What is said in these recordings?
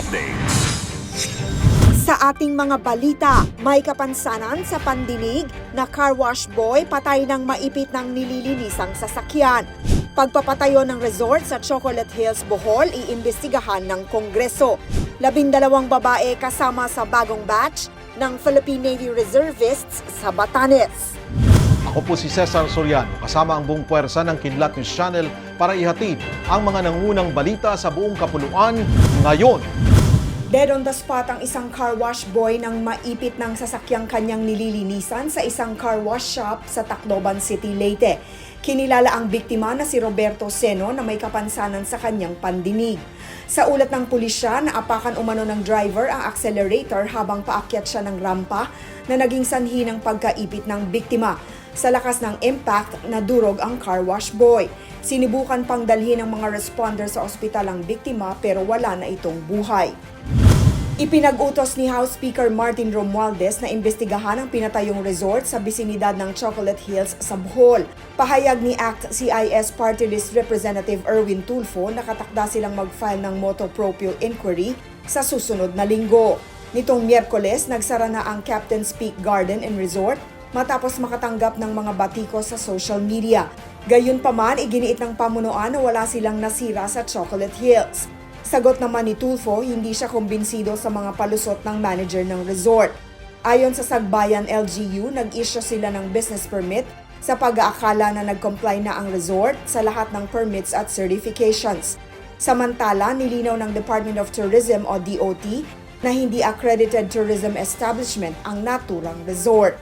Updates. Sa ating mga balita, may kapansanan sa pandinig na car wash boy patay ng maipit ng nililinisang sasakyan. Pagpapatayo ng resort sa Chocolate Hills, Bohol, iimbestigahan ng Kongreso. Labindalawang babae kasama sa bagong batch ng Philippine Navy Reservists sa Batanes. Ako po si Cesar Soriano, kasama ang buong puwersa ng Kidlat News Channel para ihatid ang mga nangunang balita sa buong kapuluan ngayon. Dead on the spot ang isang car wash boy nang maipit ng sasakyang kanyang nililinisan sa isang car wash shop sa Tacloban City, Leyte. Kinilala ang biktima na si Roberto Seno na may kapansanan sa kanyang pandinig. Sa ulat ng pulisya, naapakan umano ng driver ang accelerator habang paakyat siya ng rampa na naging sanhi ng pagkaipit ng biktima. Sa lakas ng impact, nadurog ang car wash boy. Sinibukan pang dalhin ng mga responder sa ospital ang biktima pero wala na itong buhay. Ipinag-utos ni House Speaker Martin Romualdez na imbestigahan ang pinatayong resort sa bisinidad ng Chocolate Hills sa Bohol. Pahayag ni ACT CIS Party List Representative Erwin Tulfo na katakda silang mag-file ng motu proprio inquiry sa susunod na linggo. Nitong Miyerkules, nagsara na ang Captain's Peak Garden and Resort matapos makatanggap ng mga batiko sa social media. Gayunpaman, iginiit ng pamunuan na wala silang nasira sa Chocolate Hills. Sagot naman ni Tulfo, hindi siya kumbinsido sa mga palusot ng manager ng resort. Ayon sa Sagbayan LGU, nag-issue sila ng business permit sa pag-aakala na nag-comply na ang resort sa lahat ng permits at certifications. Samantala, nilinaw ng Department of Tourism o DOT na hindi accredited tourism establishment ang naturang resort.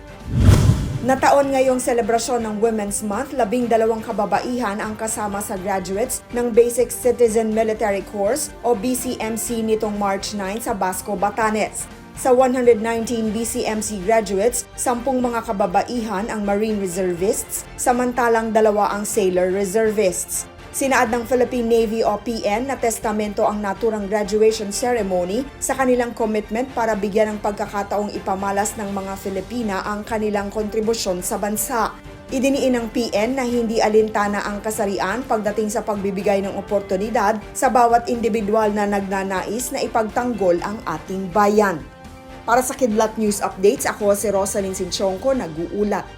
Nataon ngayong selebrasyon ng Women's Month, labing dalawang kababaihan ang kasama sa graduates ng Basic Citizen Military Course o BCMC nitong March 9 sa Basco, Batanes. Sa 119 BCMC graduates, sampung mga kababaihan ang Marine Reservists, samantalang dalawa ang Sailor Reservists. Sinaad ng Philippine Navy o PN na testamento ang naturang graduation ceremony sa kanilang commitment para bigyan ng pagkakataong ipamalas ng mga Filipina ang kanilang kontribusyon sa bansa. Idiniin ng PN na hindi alintana ang kasarian pagdating sa pagbibigay ng oportunidad sa bawat individual na nagnanais na ipagtanggol ang ating bayan. Para sa Kidlat News Updates, ako si Rosalyn Sinchonko, nag-uulat.